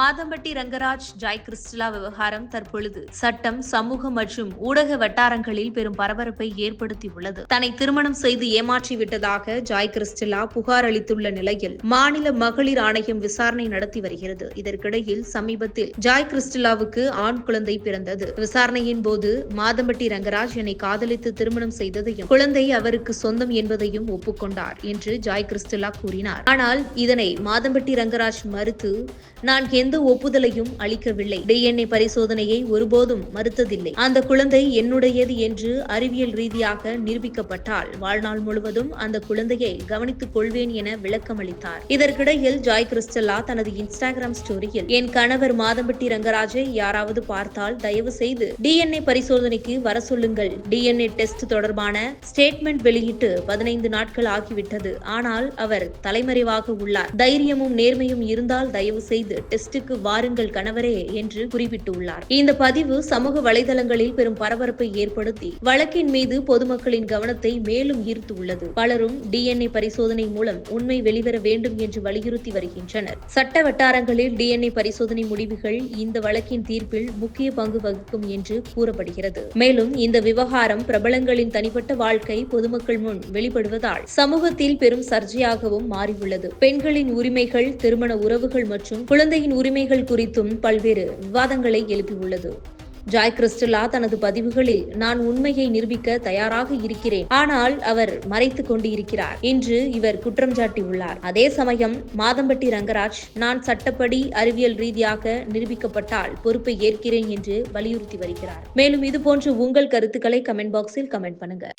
Madhampatti Rangaraj Joy கிறிஸ்டலா விவகாரம் தற்பொழுது சட்டம் சமூக மற்றும் ஊடக வட்டாரங்களில் பெரும் பரபரப்பை ஏற்படுத்தியுள்ளது. தன்னை திருமணம் செய்து ஏமாற்றி விட்டதாக ஜாய் கிறிஸ்டலா புகார் அளித்துள்ள நிலையில் மாநில மகளிர் ஆணையம் விசாரணை நடத்தி வருகிறது. இதற்கிடையில் சமீபத்தில் ஜாய் கிறிஸ்டலாவுக்கு ஆண் குழந்தை பிறந்தது. விசாரணையின் போது மாதம்பட்டி ரங்கராஜ் என்னை காதலித்து திருமணம் செய்ததையும் குழந்தை அவருக்கு சொந்தம் என்பதையும் ஒப்புக்கொண்டார் என்று ஜாய் கிறிஸ்டலா கூறினார். ஆனால் இதனை மாதம்பட்டி ரங்கராஜ் மறுத்து நான் எந்த ஒப்புதலையும் அளிக்கவில்லை. டிஎன்ஏ பரிசோதனையை ஒருபோதும் மறுத்ததில்லை. அந்த குழந்தை என்னுடையது என்று அறிவியல் ரீதியாக நிரூபிக்கப்பட்டால் வாழ்நாள் முழுவதும் அந்த குழந்தையை கவனித்துக் கொள்வேன் என விளக்கமளித்தார். இதற்கிடையில் ஜாய் கிறிஸ்டலா தனது இன்ஸ்டாகிராம் ஸ்டோரியில் என் கணவர் மாதம்பட்டி ரங்கராஜை யாராவது பார்த்தால் தயவு செய்து டிஎன்ஏ பரிசோதனைக்கு வர சொல்லுங்கள். டிஎன்ஏ டெஸ்ட் தொடர்பான ஸ்டேட்மெண்ட் வெளியிட்டு பதினைந்து நாட்கள் ஆகிவிட்டது. ஆனால் அவர் தலைமறைவாக உள்ளார். தைரியமும் நேர்மையும் இருந்தால் தயவு செய்து டெஸ்டுக்கு வாருங்கள் கணவரே என்று குறிப்பிட்டுள்ளார். இந்த பதிவு சமூக வலைதளங்களில் பெரும் பரபரப்பை ஏற்படுத்தி வழக்கின் மீது பொதுமக்களின் கவனத்தை மேலும் ஈர்த்துள்ளது. பலரும் டிஎன்ஏ பரிசோதனை மூலம் உண்மை வெளிவர வேண்டும் என்று வலியுறுத்தி வருகின்றனர். சட்ட வட்டாரங்களில் டிஎன்ஏ பரிசோதனை முடிவுகள் இந்த வழக்கின் தீர்ப்பில் முக்கிய பங்கு வகிக்கும் என்று கூறப்படுகிறது. மேலும் இந்த விவகாரம் பிரபலங்களின் தனிப்பட்ட வாழ்க்கை பொதுமக்கள் முன் வெளிப்படுவதால் சமூகத்தில் பெரும் சர்ச்சையாகவும் மாறியுள்ளது. பெண்களின் உரிமைகள் திருமண உறவுகள் மற்றும் குழந்தையின் உரிமைகள் குறித்தும் பல்வேறு விவாதங்களை எழுப்பியுள்ளது. ஜாய் கிறிஸ்டலா தனது பதிவுகளில் நான் உண்மையை நிரூபிக்க தயாராக இருக்கிறேன். ஆனால் அவர் மறைத்துக் கொண்டு இருக்கிறார் என்று இவர் குற்றம் சாட்டியுள்ளார். அதே சமயம் மாதம்பட்டி ரங்கராஜ் நான் சட்டப்படி அறிவியல் ரீதியாக நிரூபிக்கப்பட்டால் பொறுப்பை ஏற்கிறேன் என்று வலியுறுத்தி வருகிறார். மேலும் இதுபோன்ற உங்கள் கருத்துக்களை கமெண்ட் பாக்ஸில் கமெண்ட் பண்ணுங்க.